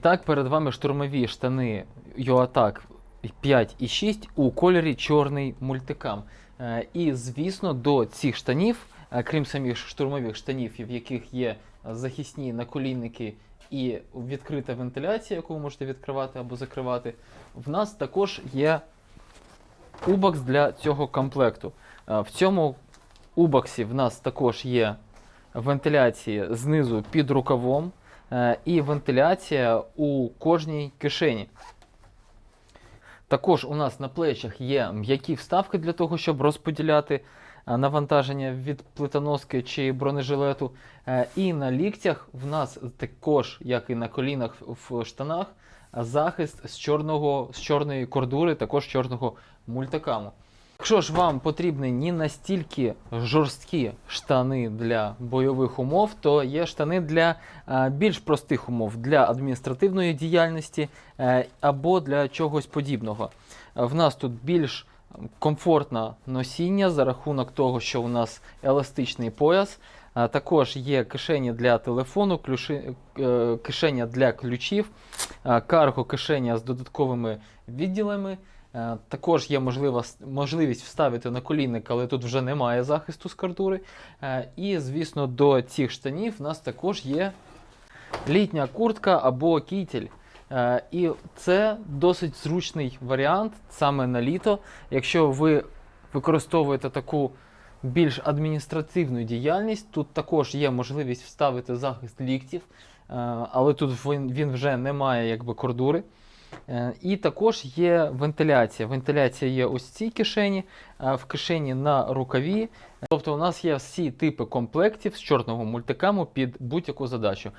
Так, перед вами штурмові штани Юатак 5 і 6 у кольорі чорний мультикам. Е, І, звісно, до цих штанів, е, крім самих штурмових штанів, в яких є захисні наколінники і відкрита вентиляція, яку ви можете відкривати або закривати, в нас також є убокс для цього комплекту. Е, В цьому убоксі в нас також є вентиляція знизу під рукавом і вентиляція у кожній кишені. Також у нас на плечах є м'які вставки для того, щоб розподіляти е, навантаження від плитоноски чи бронежилету. Е, І на ліктях в нас також, як і на колінах в штанах, захист з, чорного, з чорної кордури, також чорного мультикаму. Якщо ж вам потрібні не настільки жорсткі штани для бойових умов, то є штани для е, більш простих умов, для адміністративної діяльності е, або для чогось подібного. Е, В нас тут більш комфортне носіння за рахунок того, що у нас еластичний пояс. Також є кишені для телефону, е, кишеня для ключів, е, карго кишеня з додатковими відділами. Е, Також є можливість вставити на колінник, але тут вже немає захисту з кардури. Е, І, звісно, до цих штанів в нас також є літня куртка або кітель. Е, І це досить зручний варіант саме на літо. Якщо ви використовуєте таку більш адміністративну діяльність, тут також є можливість вставити захист ліктів, е, але тут він, вже не має якби кордури. Е, І також є вентиляція. Вентиляція є ось в цій кишені, е, в кишені на рукаві. Тобто у нас є всі типи комплектів з чорного мультикаму під будь-яку задачу.